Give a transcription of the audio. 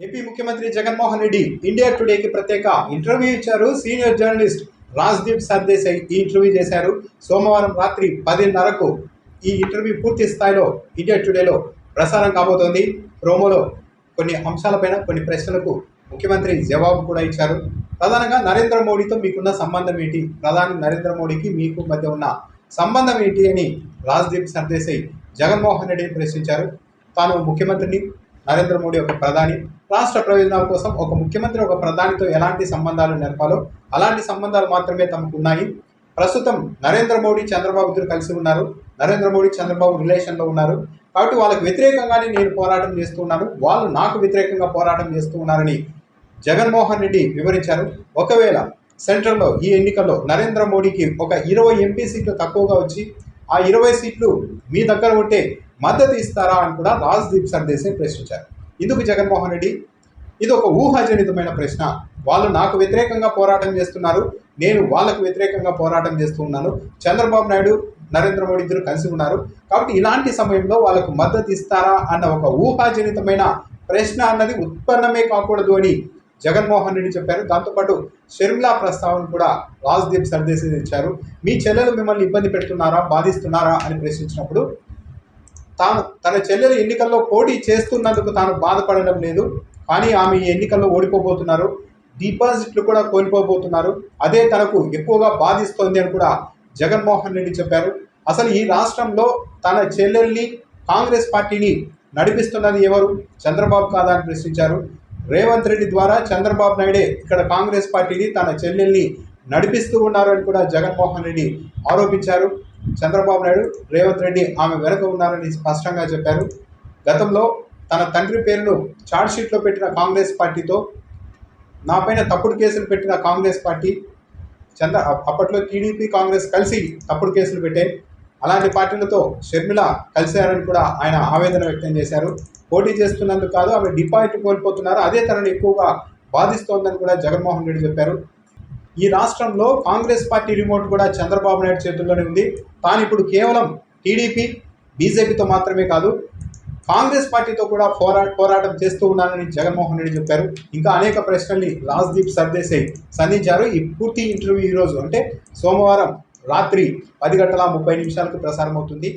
AP ముఖ్యమంత్రి Jaganmohan Reddy India టుడేకి ప్రత్యేక interview ఇచ్చారు. సీనియర్ జర్నలిస్ట్ రాజ్దీప్ సర్దేశాయి ఈ ఇంటర్వ్యూ చేశారు. సోమవారం రాత్రి పదిన్నరకు ఈ ఇంటర్వ్యూ పూర్తి స్థాయిలో ఇండియా టుడేలో ప్రసారం కాబోతోంది. ప్రోమోలో కొన్ని అంశాలపైన కొన్ని ప్రశ్నలకు ముఖ్యమంత్రి జవాబు కూడా ఇచ్చారు. ప్రధానంగా నరేంద్ర మోడీతో మీకున్న సంబంధం ఏంటి? ప్రధాని నరేంద్ర మోడీకి మీకు మధ్య ఉన్న సంబంధం ఏంటి అని రాజ్దీప్ సర్దేశాయి జగన్మోహన్ రెడ్డిని ప్రశ్నించారు. తాను ముఖ్యమంత్రిని నరేంద్ర మోడీ ఒక ప్రధాని. రాష్ట్ర ప్రయోజనాల కోసం ఒక ముఖ్యమంత్రి ఒక ప్రధానితో ఎలాంటి సంబంధాలు నెరపాలో అలాంటి సంబంధాలు మాత్రమే తమకు ఉన్నాయి ప్రస్తుతం నరేంద్ర మోడీ చంద్రబాబు ఇద్దరు కలిసి ఉన్నారు. నరేంద్ర మోడీ చంద్రబాబు రిలేషన్లో ఉన్నారు. కాబట్టి వాళ్ళకు వ్యతిరేకంగానే నేను పోరాటం చేస్తున్నాను వాళ్ళు నాకు వ్యతిరేకంగా పోరాటం చేస్తూ ఉన్నారని జగన్మోహన్ రెడ్డి వివరించారు. ఒకవేళ సెంట్రల్లో ఈ ఎన్నికల్లో నరేంద్ర మోడీకి ఒక ఇరవై ఎంపీ సీట్లు తక్కువగా వచ్చి ఆ ఇరవై సీట్లు మీ దగ్గర ఉంటే మద్దతు ఇస్తారా అని కూడా రాజ్దీప్ సర్దేశాయ్ ప్రశ్నించారు. ఇందుకు జగన్మోహన్ రెడ్డి? ఇది ఒక ఊహాజనితమైన ప్రశ్న. వాళ్ళు నాకు వ్యతిరేకంగా పోరాటం చేస్తున్నారు నేను వాళ్ళకు వ్యతిరేకంగా పోరాటం చేస్తూ ఉన్నాను. చంద్రబాబు నాయుడు నరేంద్ర మోడీ ఇద్దరు కలిసి ఉన్నారు. కాబట్టి ఇలాంటి సమయంలో వాళ్ళకు మద్దతు ఇస్తారా అన్న ఒక ఊహాజనితమైన ప్రశ్న అన్నది ఉత్పన్నమే కాకూడదు అని జగన్మోహన్ రెడ్డి చెప్పారు. దాంతోపాటు షర్మిలా ప్రస్తావన కూడా రాజ్దీప్ సర్దేశాయ్ ఇచ్చారు మీ చెల్లెలు మిమ్మల్ని ఇబ్బంది పెడుతున్నారా బాధిస్తున్నారా అని ప్రశ్నించినప్పుడు తాను తన చెల్లెలు ఎన్నికల్లో పోటీ చేస్తున్నందుకు తాను బాధపడడం లేదు. కానీ ఆమె ఈ ఎన్నికల్లో ఓడిపోబోతున్నారు. డిపాజిట్లు కూడా కోల్పోబోతున్నారు. అదే తనకు ఎక్కువగా బాధిస్తోంది అని కూడా జగన్మోహన్ రెడ్డి చెప్పారు. అసలు ఈ రాష్ట్రంలో తన చెల్లెల్ని కాంగ్రెస్ పార్టీని నడిపిస్తున్నది ఎవరు? చంద్రబాబు కాదా అని ప్రశ్నించారు. రేవంత్ రెడ్డి ద్వారా చంద్రబాబు నాయుడే ఇక్కడ కాంగ్రెస్ పార్టీని తన చెల్లెల్ని నడిపిస్తూ ఉన్నారు అని కూడా జగన్మోహన్ రెడ్డి ఆరోపించారు. చంద్రబాబు నాయుడు రేవంత్ రెడ్డి ఆమె వెనుక ఉన్నారని స్పష్టంగా చెప్పారు. గతంలో తన తండ్రి పేరును ఛార్జ్షీట్లో పెట్టిన కాంగ్రెస్ పార్టీతో నా పైన తప్పుడు కేసులు పెట్టిన కాంగ్రెస్ పార్టీ చంద్ర అప్పట్లో టీడీపీ కాంగ్రెస్ కలిసి తప్పుడు కేసులు పెట్టాయి. అలాంటి పార్టీలతో షర్మిల కలిశారని కూడా ఆయన ఆవేదన వ్యక్తం చేశారు. పోటీ చేస్తున్నందుకు కాదు ఆమె డిపాజిట్ కోల్పోతున్నారు. అదే తనను ఎక్కువగా బాధిస్తోందని కూడా జగన్మోహన్ రెడ్డి చెప్పారు. ఈ రాష్ట్రంలో కాంగ్రెస్ పార్టీ రిమోట్ కూడా చంద్రబాబు నాయుడు చేతుల్లోనే ఉంది. తాను ఇప్పుడు కేవలం టీడీపీ బీజేపీతో మాత్రమే కాదు కాంగ్రెస్ పార్టీతో కూడా పోరా పోరాటం చేస్తూ ఉన్నానని జగన్మోహన్ రెడ్డి చెప్పారు. ఇంకా అనేక ప్రశ్నల్ని రాజ్దీప్ సర్దేశాయ్. సంధించారు ఈ పూర్తి ఇంటర్వ్యూ ఈరోజు అంటే సోమవారం రాత్రి పది గంటల ముప్పై నిమిషాలకు ప్రసారం అవుతుంది